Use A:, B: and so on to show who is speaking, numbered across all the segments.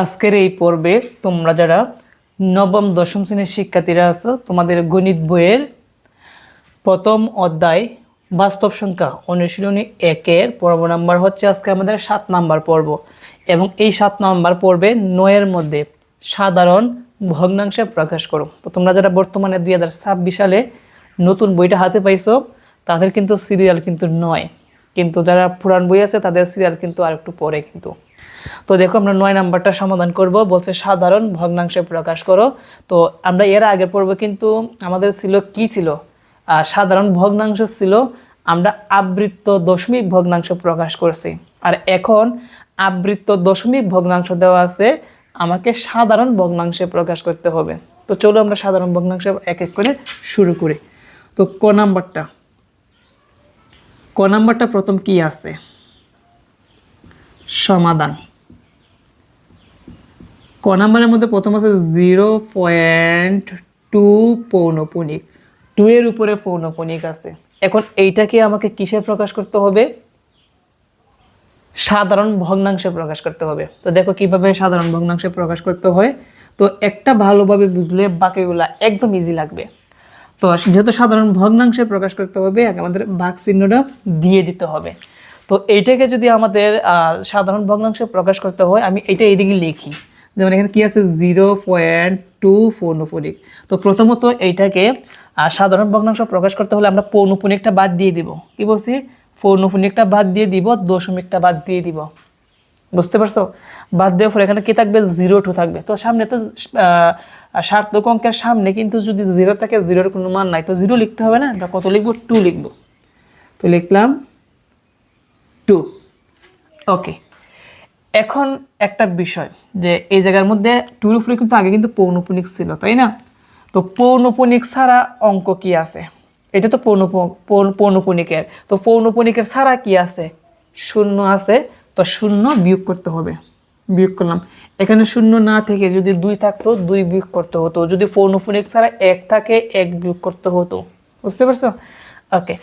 A: আজকের এই পর্বে তোমরা যারা নবম, দশম শ্রেণির শিক্ষার্থীরা আছো, তোমাদের গণিত বইয়ের প্রথম অধ্যায় বাস্তব সংখ্যা অনুশীলনী একের পর্ব নাম্বার হচ্ছে আজকে আমাদের সাত নাম্বার পর্ব। এবং এই সাত নাম্বার পর্বে নয়ের মধ্যে সাধারণ ভগ্নাংশে প্রকাশ করো। তো তোমরা যারা বর্তমানে দুই হাজার ছাব্বিশ সালে নতুন বইটা হাতে পাইছো, তাদের কিন্তু সিরিয়াল কিন্তু নয়। কিন্তু যারা পুরান বই আছে, তাদের সিরিয়াল কিন্তু আর একটু পরে কিন্তু। তো দেখো আমরা নয় নাম্বারটা সমাধান করব, বলছে সাধারণ ভগ্নাংশে প্রকাশ করো। তো আমরা এর আগে পড়ব কিন্তু আমাদের ছিল কি ছিল? সাধারণ ভগ্নাংশ ছিল, আমরা আবৃত্ত দশমিক ভগ্নাংশ প্রকাশ করছি। আর এখন আবৃত্ত দশমিক ভগ্নাংশ দেওয়া আছে, আমাকে সাধারণ ভগ্নাংশে প্রকাশ করতে হবে। তো চলো আমরা সাধারণ ভগ্নাংশে এক এক করে শুরু করি। তো ক নাম্বারটা? ক নাম্বারটা প্রথম কি আছে? সমাধান। ক নাম্বারের মধ্যে প্রথম আছে জিরো পয়েন্ট টু পৌনপুনিক। টু এর উপরে পৌনপুনিক আছে। এখন এইটাকে আমাকে কিসে প্রকাশ করতে হবে? সাধারণ ভগ্নাংশে প্রকাশ করতে হবে। তো দেখো কীভাবে সাধারণ ভগ্নাংশে প্রকাশ করতে হয়। তো একটা ভালোভাবে বুঝলে বাকিগুলা একদম ইজি লাগবে। তো যেহেতু সাধারণ ভগ্নাংশে প্রকাশ করতে হবে আমাদের ভাগ চিহ্নটা দিয়ে দিতে হবে। তো এইটাকে যদি আমাদের সাধারণ ভগ্নাংশে প্রকাশ করতে হয়, আমি এটা এইদিকে লিখি। যেমন এখানে কি আছে? জিরো পয়েন্ট টু ফোনোফোনিক তো প্রথমত এইটাকে সাধারণ ভগ্নাংশ প্রকাশ করতে হলে আমরা পৌনপুনিকটা বাদ দিয়ে দিব। কি বলছি? পৌনপুনিকটা বাদ দিয়ে দিব, দশমিকটা বাদ দিয়ে দিব। বুঝতে পারছ? বাদ দেওয়ার পর এখানে কি থাকবে? জিরো টু থাকবে। তো সামনে তো সার্থক অঙ্কের সামনে কিন্তু যদি জিরো থাকে জিরোর কোনো মান নাই। তো জিরো লিখতে হবে না? আমরা কত লিখব? টু লিখব। তো লিখলাম টু ওকে এখন একটা বিষয় যে এই জায়গার মধ্যে টুর উপরে কিন্তু আগে কিন্তু পৌনপুনিক ছিল, তাই না? তো পৌনপুনিক ছাড়া অঙ্ক কি আছে? এটা তো পৌন- পৌনপুনিকের। তো পৌনপুনিকের ছাড়া কি আছে? শূন্য আছে, তো শূন্য বিয়োগ করতে হবে। বিয়োগ করলাম। এখানে শূন্য না থেকে যদি দুই থাকতো, দুই বিয়োগ করতে হতো। যদি পৌনপুনিক ছাড়া এক থাকে, এক বিয়োগ করতে হতো। বুঝতে পারছ? ওকে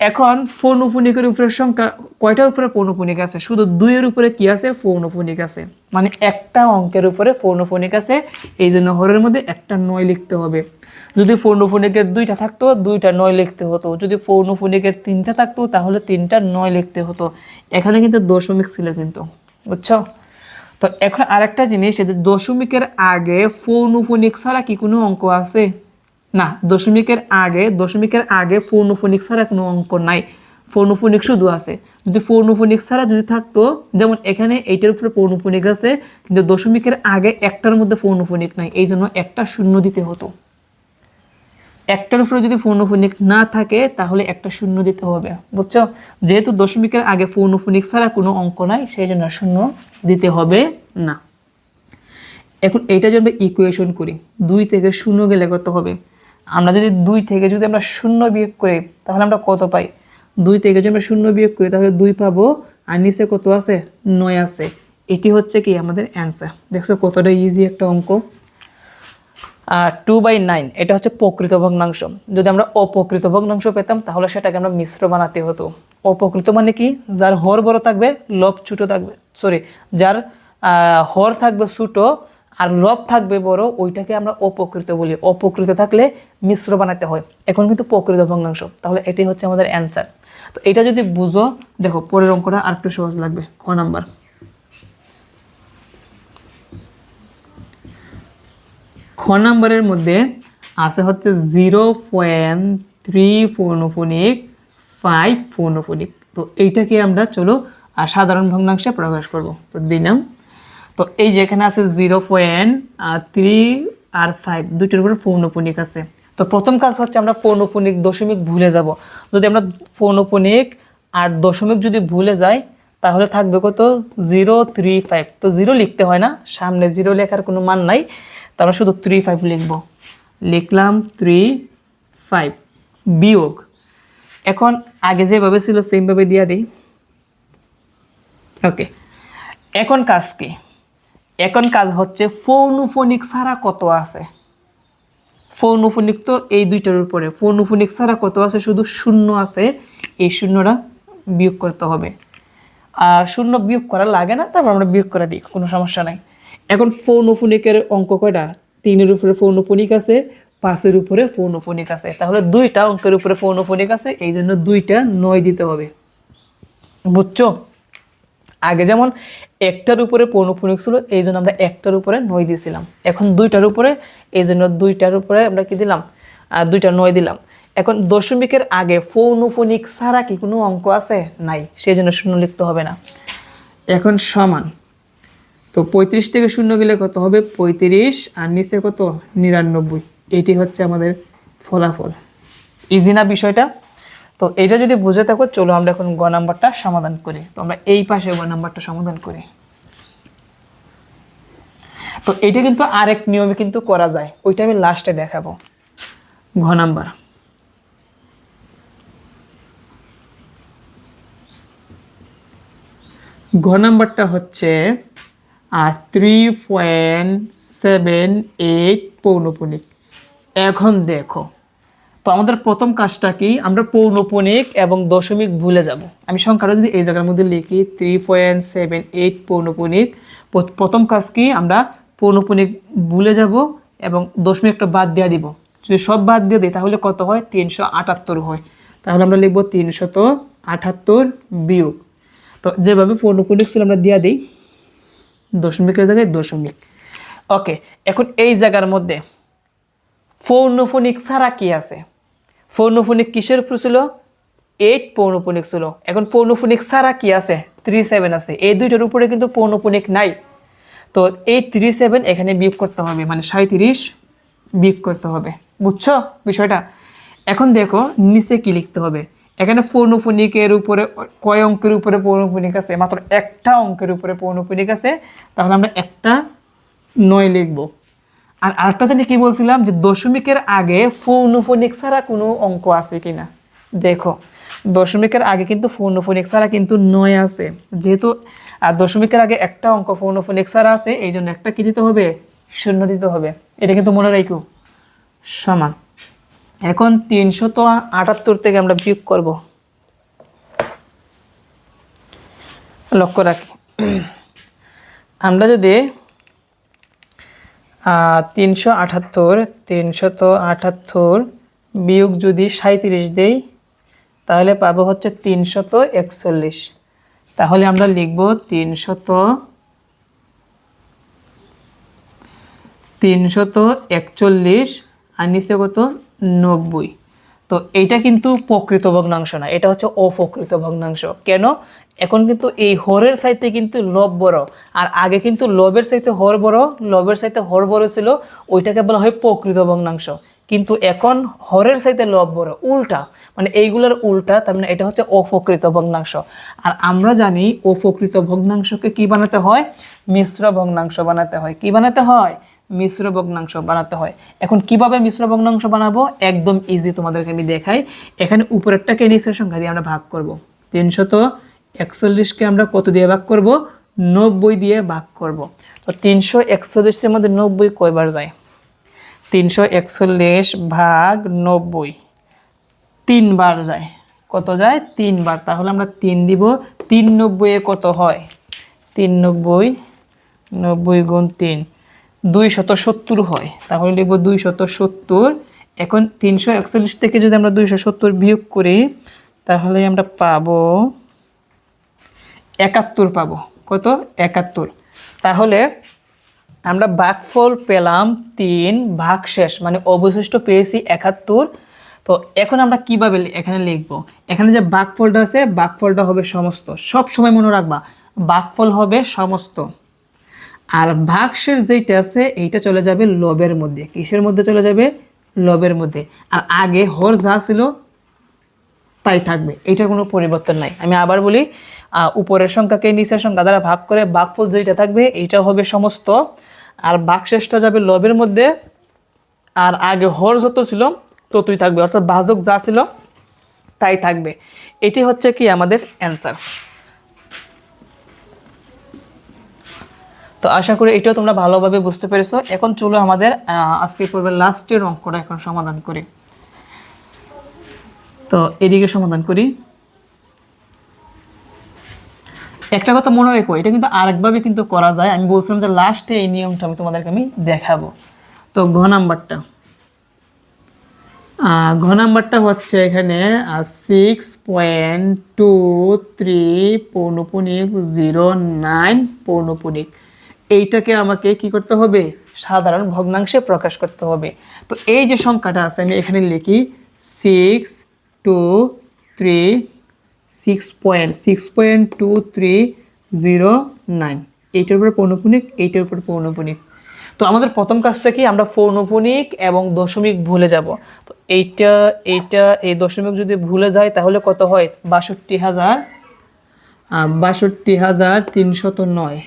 A: এখন ফৌনফুনিকের উপরে সংখ্যা, কয়টার উপরে পৌনফুনিক আছে? শুধু দুইয়ের উপরে কি আছে? ফৌনফুনিক আছে। মানে একটা অঙ্কের উপরে ফৌনফুনিক আছে। এই জন্য হরের মধ্যে একটা নয় লিখতে হবে। যদি ফৌনফুনিকের দুইটা থাকতো, দুইটা নয় লিখতে হতো। যদি ফৌনফুনিকের তিনটা থাকতো, তাহলে তিনটা নয় লিখতে হতো। এখানে কিন্তু দশমিক ছিল কিন্তু। বুঝছ? তো এখন আরেকটা জিনিস দশমিকের আগে ফৌনফুনিক ছাড়া কি কোনো অঙ্ক আছে? না, দশমিকের আগে দশমিকের আগে ফৌনফোনিক ছাড়া কোনো অঙ্ক নাই। ফৌনফোনিক শুধু আছে। যদি ফৌনফোনিক ছাড়া যদি থাকতো, যেমন এখানে এইটার উপরে পৌনফোনিক আছে, কিন্তু দশমিকের আগে একটার মধ্যে ফৌনফোনিক নাই, এই জন্য একটা শূন্য দিতে হতো। একটার উপরে যদি ফৌনফোনিক না থাকে, তাহলে একটা শূন্য দিতে হবে, বুঝছ? যেহেতু দশমিকের আগে ফৌনফোনিক ছাড়া কোনো অঙ্ক নাই, সেই জন্য শূন্য দিতে হবে না। এখন এইটা যদি আমরা ইকুয়েশন করি, দুই থেকে শূন্য গেলে কত হবে? আমরা যদি দুই থেকে যদি আমরা শূন্য বিয়োগ করি, তাহলে আমরা কত পাই? দুই থেকে যদি আমরা শূন্য বিয়োগ করি, তাহলে দুই পাবো। আর নিচে কত আছে? নয় আছে। এটি হচ্ছে কি? আমাদের অ্যান্সার দেখছ কতটা ইজি একটা অঙ্ক। আর টু বাই নাইন এটা হচ্ছে প্রকৃত ভগ্নাংশ। যদি আমরা অপকৃত ভগ্নাংশ পেতাম, তাহলে সেটাকে আমরা মিশ্র বানাতে হতো। অপকৃত মানে কি? যার হর বড় থাকবে, লব ছোট থাকবে সরি যার হর থাকবে ছোট আর লব থাকবে বড় ওইটাকে আমরা অপকৃত বলি। অপকৃত থাকলে মিশ্র বানাতে হয়। এখন কিন্তু প্রকৃত ভগ্নাংশ। তাহলে এটাই হচ্ছে আমাদের অ্যান্সার তো এটা যদি বুঝো দেখো পরের অঙ্কটা আর একটু সহজ লাগবে। ক নাম্বার? খ নাম্বারের মধ্যে আছে হচ্ছে জিরো পয়েন্ট থ্রি ফোনোফোনিক ফাইভ ফোনোফোনিক তো এইটাকে আমরা চলো আহ, সাধারণ ভগ্নাংশে প্রকাশ করব। তো দিলাম। তো এই যেখানে আছে জিরো পয়েন্ট থ্রি আর ফাইভ দুইটার উপরে ফোনোফোনিক আছে। তো প্রথম কাজ হচ্ছে আমরা ফোনোফোনিক দশমিক ভুলে যাব। যদি আমরা ফোনোফোনিক আর দশমিক যদি ভুলে যাই, তাহলে থাকবে কত? জিরো থ্রি ফাইভ তো জিরো লিখতে হয় না, সামনে জিরো লেখার কোনো মান নাই। তো আমরা শুধু থ্রি ফাইভ লিখব। লিখলাম থ্রি ফাইভ বিয়োগ। এখন আগে যেভাবে ছিল সেমভাবে দিয়ে দিই। ওকে এখন কাজ কি? এখন কাজ হচ্ছে ফৌনুফোনিক ছাড়া কত আছে? ফৌনুফোনিক তো এই দুইটার উপরে। ফৌনুফোনিক ছাড়া কত আছে? শুধু শূন্য আছে। এই শূন্যটা বিয়োগ করতে হবে। আর শূন্য বিয়োগ করা লাগে না, তারপর আমরা বিয়োগ করে দিই, কোনো সমস্যা নাই। এখন ফৌনফোনিকের অঙ্ক কয়টা? তিনের উপরে ফৌনফোনিক আছে, পাঁচের উপরে ফৌনফোনিক আছে। তাহলে দুইটা অঙ্কের উপরে ফৌনফোনিক আছে এই জন্য দুইটা নয় দিতে হবে। বুঝছ? আগে যেমন একটার উপরে পৌনফোনিক ছিল, এই জন্য আমরা একটার উপরে নয় দিয়েছিলাম। এখন দুইটার উপরে, এই জন্য দুইটার উপরে আমরা কি দিলাম? দুইটা নয় দিলাম। এখন দশমিকের আগে ফৌনফোনিক ছাড়া কি কোনো অঙ্ক আছে? নাই, সেই জন্য শূন্য লিখতে হবে না। এখন সমান। তো পঁয়ত্রিশ থেকে শূন্য গেলে কত হবে? পঁয়ত্রিশ, আর নিচে কত? নিরানব্বই। এটি হচ্ছে আমাদের ফলাফল। ইজি না বিষয়টা? তো এটা যদি বুঝে থাকো, চলো আমরা এখন গ নাম্বারটা সমাধান করি। তো আমরা এই পাশে গ নাম্বারটা সমাধান করি। তো এটা কিন্তু আরেক নিয়মে কিন্তু করা যায়। ওইটা আমি লাস্টে দেখাবো। ঘ নাম্বার। ঘ নাম্বারটা হচ্ছে থ্রি পয়েন্ট সেভেন এইট পৌনপুনিক। এখন দেখো তো আমাদের প্রথম কাজটা কি? আমরা পৌনপুনিক এবং দশমিক ভুলে যাব। আমি সংখ্যাটা যদি এই জায়গার মধ্যে লিখি থ্রি পয়েন্ট সেভেন এইট পৌনপুনিক প্র- প্রথম কাজ কি? আমরা পৌনপুনিক ভুলে যাব এবং দশমিকটা বাদ দেওয়া দিব। যদি সব বাদ দিয়ে দিই, তাহলে কত হয়? তিনশো আটাত্তর হয়। তাহলে আমরা লিখব তিনশত আটাত্তর বিয়োগ। তো যেভাবে পৌনপুনিক ছিল আমরা দিয়া দিই, দশমিকের জায়গায় দশমিক। ওকে, এখন এই জায়গার মধ্যে ফৌনফোনিক ছাড়া কি আছে? ফৌনফোনিক কিসের উপর ছিল? এইট পৌনফোনিক ছিল। এখন পৌনফোনিক ছাড়া কি আছে? থ্রি সেভেন আছে। এই দুইটার উপরে কিন্তু পৌনফোনিক নাই। তো এই থ্রি সেভেন এখানে বিয়োগ করতে হবে। মানে সাঁত্রিশ বিয়োগ করতে হবে। বুঝছ বিষয়টা? এখন দেখো, নিচে কি লিখতে হবে? এখানে পৌনফোনিকের উপরে কয় অঙ্কের উপরে পৌনফোনিক আছে? মাত্র একটা অঙ্কের উপরে পৌনফোনিক আছে। তাহলে আমরা একটা নয় লিখব। আর আরেকটা জানি কি বলছিলাম যে দশমিকের আগে ফৌনফোনিক ছাড়া কোনো অঙ্ক আছে কি না দেখো, দশমিকের আগে কিন্তু ফৌনফোনিক ছাড়া কিন্তু নয় আছে। যেহেতু আর দশমিকের আগে একটা অঙ্ক ফৌনফোনিক ছাড়া আছে, এই জন্য একটা কি দিতে হবে? শূন্য দিতে হবে। এটা কিন্তু মনে রাখো সমান। এখন তিনশত আটাত্তর থেকে আমরা বিয়োগ করব। লক্ষ্য রাখি। আমরা যদি তিনশো আটাত্তর তিনশত আটাত্তর বিয়োগ যদি সাঁত্রিশ দেই, তাহলে পাবো হচ্ছে তিনশত একচল্লিশ। তাহলে আমরা লিখব তিনশত তিনশত একচল্লিশ আর নিচে কত? নব্বই। তো এইটা কিন্তু প্রকৃত ভগ্নাংশ না, এটা হচ্ছে অপ্রকৃত ভগ্নাংশ কেন? এখন কিন্তু এই হরের সাইতে কিন্তু লব বড়, আর আগে কিন্তু লবের সাইতে হর বড় লবের সাইতে হর বড় ছিল, ওইটাকে বলা হয় প্রকৃত ভগ্নাংশ কিন্তু এখন হরের সাইতে লব বড়, উল্টা মানে এইগুলোর উল্টা, তার মানে এটা হচ্ছে অপ্রকৃত ভগ্নাংশ আর আমরা জানি অপ্রকৃত ভগ্নাংশকে কি বানাতে হয়? মিশ্র ভগ্নাংশ বানাতে হয়। কি বানাতে হয়? মিশ্র ভগ্নাংশ বানাতে হয়। এখন কীভাবে মিশ্র ভগ্নাংশ বানাবো? একদম ইজি তোমাদেরকে আমি দেখাই। এখানে উপরেরটাকে নিচের সংখ্যা দিয়ে আমরা ভাগ করব। তিনশত একচল্লিশকে আমরা কত দিয়ে ভাগ করব? নব্বই দিয়ে ভাগ করব। তো তিনশো একচল্লিশের মধ্যে নব্বই কয়বার যায়? তিনশো একচল্লিশ ভাগ নব্বই তিনবার যায়। কত যায়? তিনবার। তাহলে আমরা তিন দিব। তিন নব্বইয়ে কত হয়? তিন নব্বই নব্বই গুণ তিন। দুই শত সত্তর হয়। তাহলে লিখব দুই শত সত্তর। এখন তিনশো একচল্লিশ থেকে যদি আমরা দুইশো সত্তর বিয়োগ করি, তাহলে আমরা পাবো একাত্তর পাবো। কত? একাত্তর। তাহলে আমরা ভাগফল পেলাম তিন, ভাগ শেষ মানে অবশিষ্ট পেয়েছি একাত্তর। তো এখন আমরা কীভাবে এখানে লিখব? এখানে যে ভাগফলটা আছে, ভাগফলটা হবে সমস্ত। সব সময় মনে রাখবা, ভাগফল হবে সমস্ত। আর ভাগশেষ যেটা আছে, এইটা চলে যাবে লবের মধ্যে। কিসের মধ্যে চলে যাবে? লবের মধ্যে। আর আগে হর যা ছিল, তাই থাকবে। এটার কোনো পরিবর্তন নাই। আমি আবার বলি উপরের সংখ্যাকে নিচের সংখ্যা দ্বারা ভাগ করে ভাগফল যেটা থাকবে, এইটা হবে সমস্ত। আর ভাগশেষটা যাবে লবের মধ্যে, আর আগে হর যত ছিল, ততই থাকবে। অর্থাৎ ভাজক যা ছিল, তাই থাকবে। এটি হচ্ছে কি আমাদের অ্যান্সার তো আশা করি এটাও তোমরা ভালোভাবে বুঝতে পেরেছ। এখন চলো আমাদের আজকে পর্বের লাস্টের অঙ্কটা এখন সমাধান করি। তো এদিকে সমাধান করি। একটা কথা মনে রেখো, এটা কিন্তু আরেকভাবে কিন্তু করা যায়। আমি বলছিলাম যে লাস্টে এই নিয়মটা আমি তোমাদেরকে আমি দেখাবো। তো ঘ নাম্বারটা। ঘ নাম্বারটা হচ্ছে এখানে সিক্স পয়েন্ট টু থ্রি পৌনপুনিক জিরো নাইন পৌনপুনিক। এইটাকে আমাকে কি করতে হবে? সাধারণ ভগ্নাংশে প্রকাশ করতে হবে। তো এই যে সংখ্যাটা আছে, আমি এখানে লিখি six two three six point six point two three zero nine এইটার উপরে পৌনপুনিক, এইটার উপরে পৌনপুনিক। তো আমাদের প্রথম কাজটা কি? আমরা পৌনপুনিক এবং দশমিক ভুলে যাব। তো এইটা এইটা, এই দশমিক যদি ভুলে যায়, তাহলে কত হয়? বাষট্টি হাজার বাষট্টি হাজার তিনশত নয়।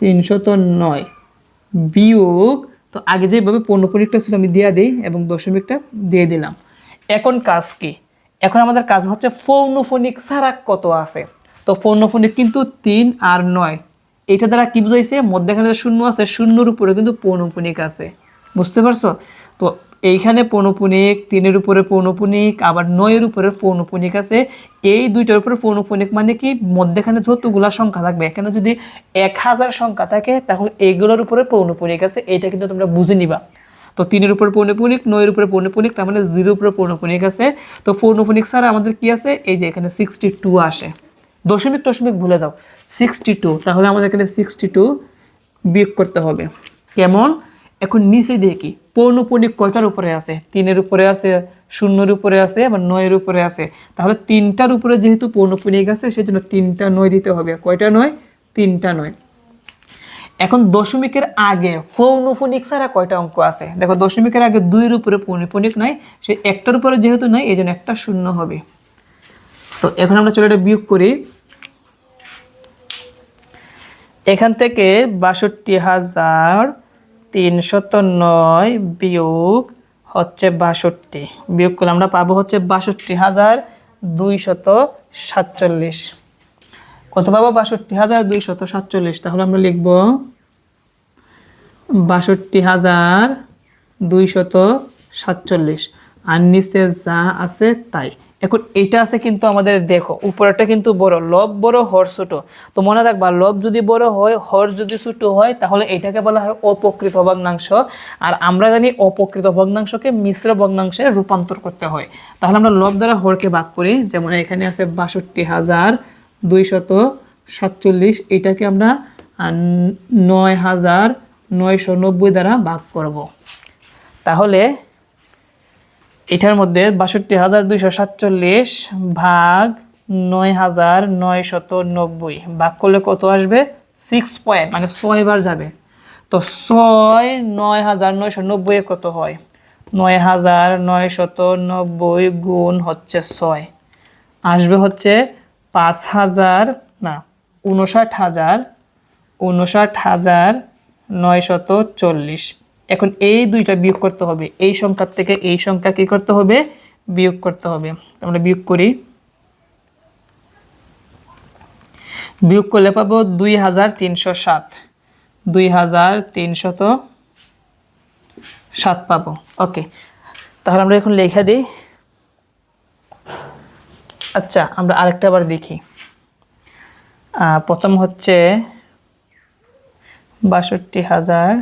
A: তিনশত নয়। বিয়োগ, তো আগে যেভাবে পণ্যপরিকটা ছিল আমি দিয়ে দিই এবং দশমিকটা দিয়ে দিলাম। এখন কাজ কি? এখন আমাদের কাজ হচ্ছে ফৌনফোনিক ছাড়া কত আছে? তো ফৌনফোনিক কিন্তু তিন আর নয়। এটা দ্বারা কি বুঝাইছে? মধ্যেখানে শূন্য আছে, শূন্যর উপরে কিন্তু পৌনপুনিক আছে। বুঝতে পারছ? তো এইখানে পৌনপুনিক, তিনের উপরে পৌনপুনিক, আবার নয়ের উপরে পৌনপুনিক আছে। এই দুইটার উপরে পৌনপুনিক মানে কি? মধ্যেখানে যতগুলা সংখ্যা থাকবে, এখানে যদি এক হাজার সংখ্যা থাকে, তাহলে এইগুলোর উপরে পৌনপুনিক আছে। এটা কিন্তু তোমরা বুঝে নিবা। তো তিনের উপরে পৌনপুনিক, নয়ের উপরে পৌনপুনিক, তার মানে জিরোর উপরে পৌনপুনিক আছে। তো পৌনপুনিক ছাড়া আমাদের কি আছে? এই যে এখানে সিক্সটি টু আসে। দশমিক দশমিক ভুলে যাও। সিক্সটি টু তাহলে আমাদের এখানে সিক্সটি টু বিয়োগ করতে হবে। কেমন? এখন নিচে দেখি পৌনপুনিক কয়টার উপরে আছে? তিনের উপরে আছে, শূন্যর উপরে আছে, আবার নয়ের উপরে আছে। তাহলে তিনটার উপরে যেহেতু পৌনপুনিক আছে, সেজন্য তিনটা নয় দিতে হবে। কয়টা নয়? তিনটা নয়। এখন দশমিকের আগে ফৌনফোনিক ছাড়া কয়টা অঙ্ক আছে? দেখো, দশমিকের আগে দুইয়ের উপরে পৌনফোনিক নাই সে একটার উপরে যেহেতু নাই এই জন্য একটা শূন্য হবে। তো এখন আমরা চলে এটা বিয়োগ করি। এখান থেকে বাষট্টি হাজার তিনশত নয় বিয়োগ হচ্ছে বাষট্টি। বিয়োগ করলে আমরা পাবো হচ্ছে বাষট্টি হাজার দুইশত সাতচল্লিশ। কত পাবো? বাষট্টি হাজার দুইশত সাতচল্লিশ। তাহলে আমরা লিখব বাষট্টি হাজার দুইশত সাতচল্লিশ। আর নিচে যা আছে তাই। এখন এটা আছে কিন্তু আমাদের দেখো, উপরেরটা কিন্তু বড়, লব বড়, হর ছোট। তো মনে রাখবা, লব যদি বড় হয়, হর যদি ছোট হয়, তাহলে এটাকে বলা হয় অপকৃত ভগ্নাংশ। আর আমরা জানি অপকৃত ভগ্নাংশকে মিশ্র ভগ্নাংশে রূপান্তর করতে হয়। তাহলে আমরা লব দ্বারা হরকে ভাগ করি, যেমন এখানে আছে বাষট্টি হাজার দুইশত সাতচল্লিশ, এটাকে আমরা নয় হাজার নয়শো নব্বই দ্বারা ভাগ করব। তাহলে এটার মধ্যে বাষট্টি হাজার দুইশো সাতচল্লিশ ভাগ নয় হাজার নয়শত নব্বই। ভাগ করলে কত আসবে? সিক্স পয়েন্ট মানে ছয় বার যাবে। তো ছয় নয় হাজার নয়শো নব্বই কত হয়? নয় হাজার নয়শত নব্বই গুণ হচ্ছে ছয়। আসবে হচ্ছে পাঁচ হাজার, না উনষাট হাজার উনষাট হাজার নয়শত চল্লিশ। এখন এই দুইটা বিয়োগ করতে হবে। এই সংখ্যার থেকে এই সংখ্যা কি করতে হবে? বিয়োগ করতে হবে। আমরা বিয়োগ করি। বিয়োগ করলে পাবো দুই হাজার তিনশো সাত। দুই হাজার তিনশত সাত পাবো। ওকে তাহলে আমরা এখন লেখা দিই। আচ্ছা আমরা আরেকটা আবার দেখি। প্রথম হচ্ছে বাষট্টি হাজার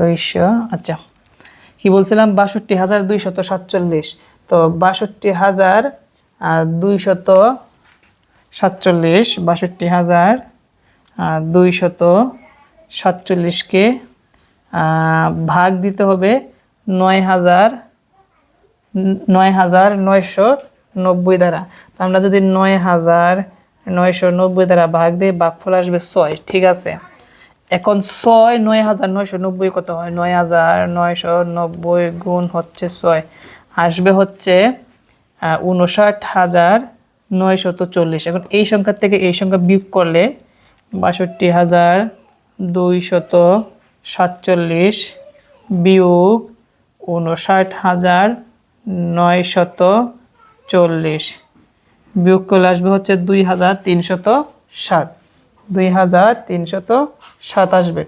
A: দুইশো আচ্ছা। কি বলছিলাম? বাষট্টি হাজার দুইশত সাতচল্লিশ। তো বাষট্টি হাজার দুইশত সাতচল্লিশ। বাষট্টি হাজার দুইশত সাতচল্লিশকে ভাগ দিতে হবে নয় হাজার নয় হাজার নয়শো নব্বই দ্বারা। তো আমরা যদি নয় হাজার নয়শো নব্বই দ্বারা ভাগ দিই ভাগফল আসবে ছয়। ঠিক আছে? এখন ছয়, নয় হাজার নয়শো নব্বই কত হয়? নয় হাজার নয়শো নব্বই গুণ হচ্ছে ছয়। আসবে হচ্ছে উনষাট হাজার নয়শত চল্লিশ। এখন এই সংখ্যার থেকে এই সংখ্যা বিয়োগ করলে বাষট্টি হাজার দুইশত সাতচল্লিশ বিয়োগ উনষাট হাজার নয়শত চল্লিশ। বিয়োগ করলে আসবে হচ্ছে দুই হাজার তিনশত সাত। দুই হাজার তিনশত সাত আসবে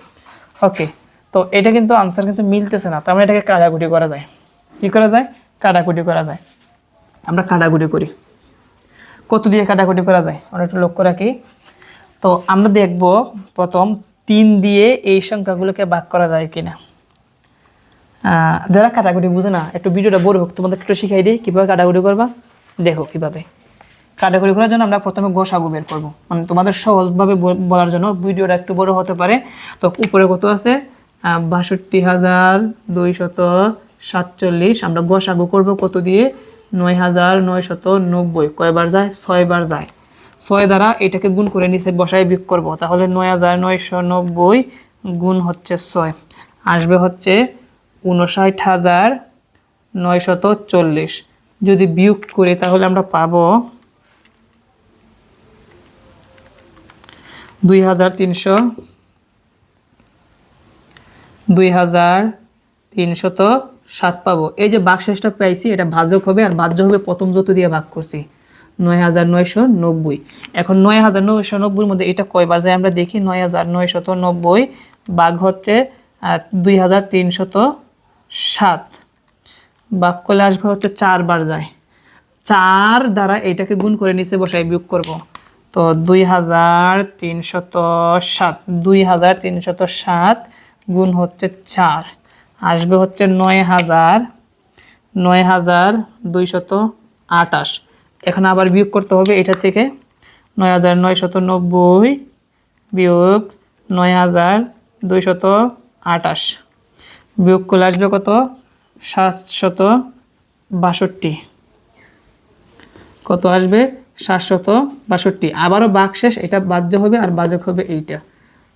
A: ওকে তো এটা কিন্তু আনসার কিন্তু মিলতেছে না, তার মানে এটাকে কাটাকুটি করা যায়। কি করা যায়? কাটাকুটি করা যায়। আমরা কাটাকুটি করি। কত দিয়ে কাটাকুটি করা যায়? একটু লক্ষ্য রাখি। তো আমরা দেখব প্রথম তিন দিয়ে এই সংখ্যাগুলোকে ভাগ করা যায় কিনা। যারা কাটাকুটি বুঝে না, একটু ভিডিওটা বড় হোক তোমাদের একটু শিখাই দিই, কীভাবে কাটাকুটি করবা? দেখো কীভাবে। কাটাকুটি করার জন্য আমরা প্রথমে গোসাগু বের করব। মানে তোমাদের সহজভাবে বলার জন্য ভিডিওটা একটু বড় হতে পারে। তো উপরে কত আছে? বাষট্টি হাজার দুইশত সাতচল্লিশ। আমরা গোসাগু করব কত দিয়ে? নয় হাজার নয়শত নব্বই। কয়বার যায়? ছয়বার যায়। ছয় দ্বারা এটাকে গুণ করে নিচে বসায় বিয়োগ করব। তাহলে নয় হাজার নয়শো নব্বই গুণ হচ্ছে ছয়। আসবে হচ্ছে উনষাট হাজার নয়শত চল্লিশ। যদি বিয়োগ করি তাহলে আমরা পাবো দুই হাজার তিনশো। দুই হাজার তিনশত সাত পাবো। এই যে বাকশেষটা পাইছি, এটা ভাজক হবে আর ভাজ্য হবে প্রথম যত দিয়ে ভাগ করছি। নয় হাজার নয়শো নব্বই। এখন নয় হাজার নয়শো নব্বইয়ের মধ্যে এটা কয়বার যায় আমরা দেখি, নয় হাজার নয়শত নব্বই ভাগ হচ্ছে দুই হাজার তিনশত সাত। ভাগ করলে আসবে হচ্ছে চারবার যায়। চার দ্বারা এটাকে গুণ করে নিচে বসাই বিয়োগ করব। তো দুই হাজার তিনশত সাত, দুই হাজার তিনশত সাত গুণ হচ্ছে চার, আসবে হচ্ছে নয় হাজার নয় হাজার দুইশত আটাশ এখন আবার বিয়োগ করতে হবে এটা থেকে, নয় হাজার নয়শত নব্বই বিয়োগ নয় হাজার দুইশত আটাশ বিয়োগ করলে আসবে কত? সাতশত বাষট্টি। কত আসবে? সাতশত বাষট্টি। আবারও বাক শেষ, এটা বাহ্য হবে আর বাজক হবে এইটা।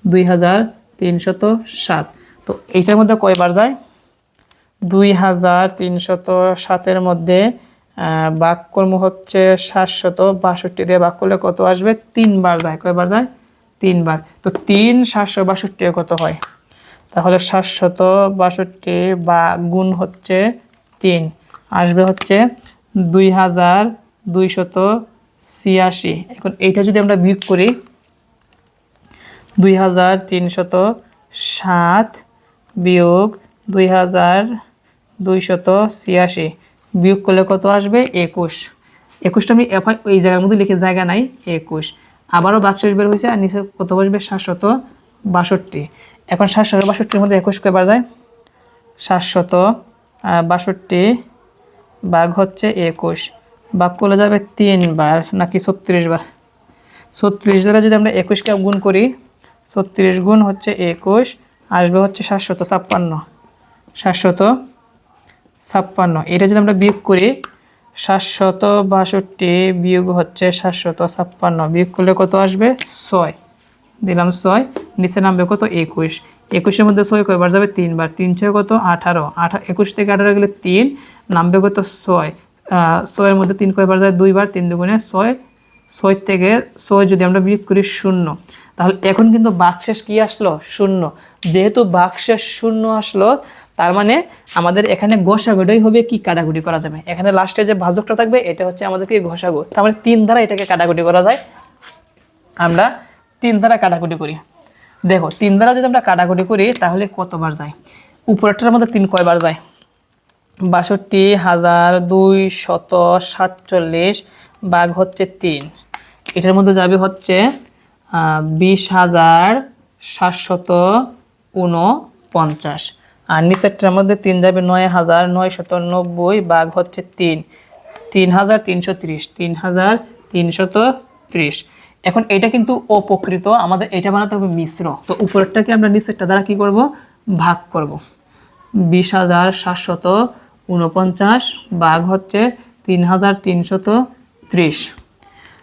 A: দুই হাজার তিনশত সাত। তো এইটার মধ্যে কয়বার যায়? দুই হাজার তিনশত সাতের মধ্যে বাক্যকর্ম হচ্ছে সাতশত বাষট্টি দিয়ে বাক করলে কত আসবে? তিনবার যায়। কয়বার যায়? তিনবার। তো তিন সাতশো বাষট্টি কত হয়? তাহলে সাতশত বাষট্টি বা গুণ হচ্ছে তিন। আসবে হচ্ছে দুই হাজার দুইশত ছিয়াশি। এখন এইটা যদি আমরা বিয়োগ করি, দুই হাজার তিনশত সাত বিয়োগ দুই হাজার দুইশত ছিয়াশি। বিয়োগ করলে কত আসবে? একুশ। একুশটা আমি এই জায়গার মধ্যে লিখে জায়গা নাই, একুশ। আবারও বাক্সেস বের হয়েছে আর নিচে কত বসবে? সাতশত বাষট্টি। এখন সাতশত বাষট্টির মধ্যে একুশ কয়বার যায়? সাতশত বাষট্টি বাঘ হচ্ছে একুশ। বাঘ করলে যাবে তিনবার নাকি ছত্রিশ বার ছত্রিশ দ্বারা যদি আমরা একুশকে গুণ করি, ছত্রিশ গুণ হচ্ছে একুশ, আসবে হচ্ছে সাতশত ছাপ্পান্ন। সাতশত ছাপ্পান্ন। এটা যদি আমরা বিয়োগ করি, সাতশত বাষট্টি বিয়োগ হচ্ছে সাতশত ছাপ্পান্ন। বিয়োগ করলে কত আসবে? ছয়। দিলাম ছয়, নিচে নামবে কত? একুশ। একুশের মধ্যে ছয় কয়বার যাবে? তিনবার। তিন ছয় কত? আঠারো। আঠা একুশ থেকে আঠারো গেলে তিন, নামবে কত? ছয়। ছয়ের মধ্যে তিন কয়বার যায়? দুইবার, তিন দুগুণে ছয়। ছয় থেকে ছয় যদি আমরা বিয়োগ করি শূন্য। তাহলে এখন কিন্তু বাকশেষ কি আসলো? শূন্য। যেহেতু বাকশেষ শূন্য আসলো, তার মানে আমাদের এখানে গোসাগুটাই হবে কি কাটাকুটি করা যাবে? এখানে লাস্টে যে ভাজকটা থাকবে, এটা হচ্ছে আমাদেরকে ঘষাগো তার মানে তিন দ্বারা এটাকে কাটাকুটি করা যায়। আমরা তিন দ্বারা কাটাকুটি করি। দেখো, তিন দ্বারা যদি আমরা কাটাকুটি করি, তাহলে কতবার যায়? উপরেরটার মধ্যে তিন কয়বার যায়? বাষট্টি হাজার দুই শত সাতচল্লিশ, বাঘ হচ্ছে তিন। এটার মধ্যে যাবে হচ্ছে বিশ হাজার সাতশত উনপঞ্চাশ আর নিচেরটার মধ্যে তিন যাবে নয় হাজার নয়শত নব্বই, বাঘ হচ্ছে তিন। তিন হাজার তিনশো ত্রিশ, তিন হাজার তিনশত ত্রিশ। এখন এটা কিন্তু অপকৃত আমাদের এটা বানাতে হবে মিশ্র। তো উপরেরটাকে আমরা নিচেরটা দ্বারা কি করব? ভাগ করব। বিশ হাজার সাতশত উনপঞ্চাশ বাঘ হচ্ছে তিন হাজার তিনশত ত্রিশ।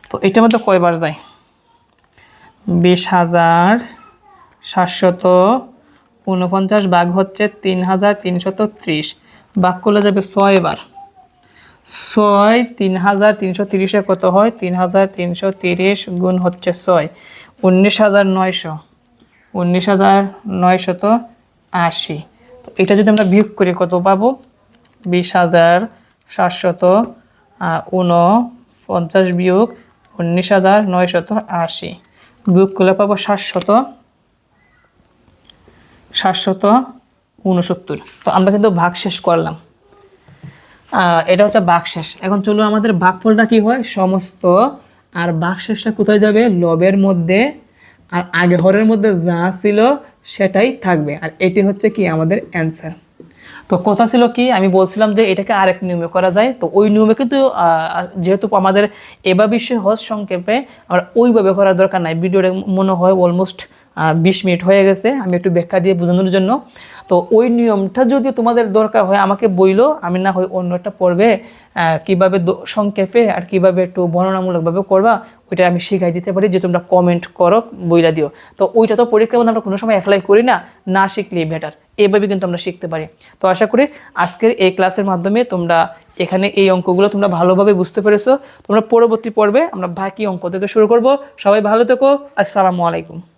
A: তো এটার মধ্যে কয়বার যায়? বিশ হাজার সাতশত উনপঞ্চাশ বাঘ হচ্ছে তিন হাজার তিনশত ত্রিশ। বাঘ করলে যাবে ছয় বার ছয় তিন হাজার তিনশো তিরিশে কত হয়? তিন হাজার তিনশো তিরিশ গুণ হচ্ছে ছয়। উনিশ হাজার নয়শো। উনিশ হাজার নয়শত আশি। তো এটা যদি আমরা বিয়োগ করি কত পাবো? বিশ হাজার সাতশত উনপঞ্চাশ বিয়োগ উনিশ হাজার নয়শত আশি। বিয়োগ করলে পাবো সাতশত সাতশত উনসত্তর তো আমরা কিন্তু ভাগ শেষ করলাম এটা হচ্ছে বাকশেষ এখন চলো আমাদের ভাগফলটা কি হয়? সমস্ত। আর বাকশেষটা কোথায় যাবে? লবের মধ্যে। আর আগে হরের মধ্যে যা ছিল সেটাই থাকবে। আর এটি হচ্ছে কি? আমাদের অ্যান্সার। তো কথা ছিল কি, আমি বলছিলাম যে এটাকে আরেক নিয়মে করা যায়। তো ওই নিয়মে কিন্তু যেহেতু আমাদের এবার বিশ্বে হজ সংক্ষেপে আমরা ওইভাবে করার দরকার নাই। ভিডিওটা মনে হয় অলমোস্ট বিশ মিনিট হয়ে গেছে। আমি একটু ব্যাখ্যা দিয়ে বোঝানোর জন্য। তো ওই নিয়মটা যদি তোমাদের দরকার হয়, আমাকে বইলো, আমি না হয় অন্য একটা পড়বে কীভাবে সংক্ষেপে আর কীভাবে একটু বর্ণনামূলকভাবে করবা, ওইটা আমি শিখাই দিতে পারি, যে তোমরা কমেন্ট করো, বইলা দিও। তো ওইটা তো পরীক্ষার মধ্যে আমরা কোনো সময় অ্যাপ্লাই করি না না শিখলেই বেটার এভাবে কিন্তু আমরা শিখতে পারি। তো আশা করি আজকের এই ক্লাসের মাধ্যমে তোমরা এখানে এই অঙ্কগুলো তোমরা ভালোভাবে বুঝতে পেরেছ। তোমরা পরবর্তী পর্বে আমরা বাকি অঙ্ক থেকে শুরু করব। সবাই ভালো থেকো। আসসালামু আলাইকুম।